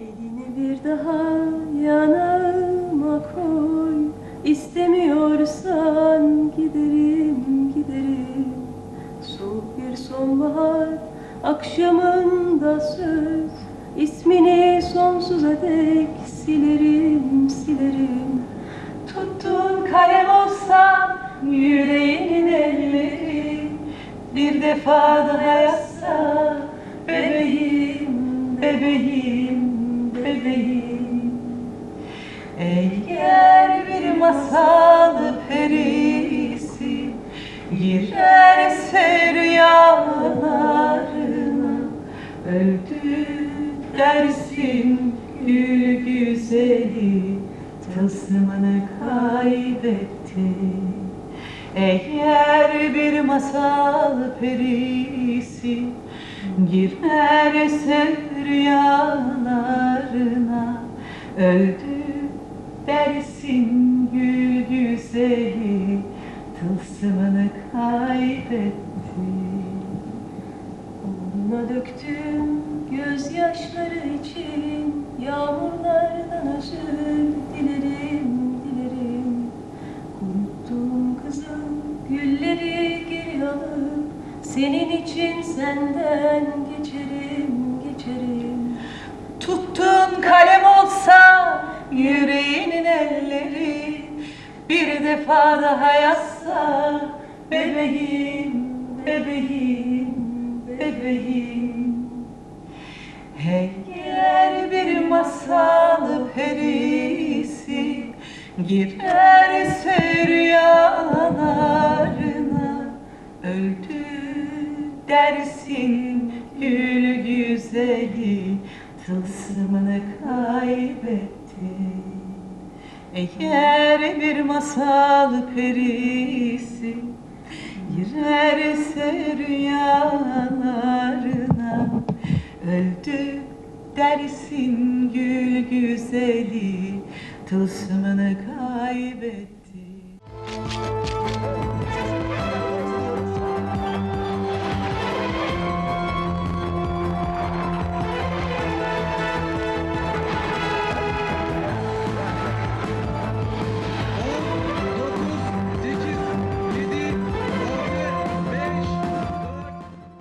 Elini bir daha yanağıma koy. İstemiyorsan giderim giderim. Soğuk bir sonbahar akşamında söz. İsmini sonsuza dek silerim silerim. Tuttuğun kalem olsa yüreğinin elleri. Bir defa daha yazsa bebeğim bebeğim bebeğim. Eğer bir masal perisi girerse rüyalarına Öldü dersin gül güzeli tılsımını kaybetti. Eğer bir masal perisi girerse rüyalarına Öldü dersin gül güzeli tılsımını kaybetti. Uğruna döktüm gözyaşları için Yağmurlardan özür dilerim, dilerim. Kuruttuğum kızıl gülleri geri alıp Senin için senden geçerim, geçerim. Olsa yüreğinin elleri Bir defa daha yazsa bebeğim, bebeğim, bebeğim. Eğer bir masal perisi girerse rüyalarına Öldü dersin gül güzeli tılsımını kaybetti Eğer bir masal perisi girerse rüyalarına Öldü dersin gül güzeli tılsımını kaybetti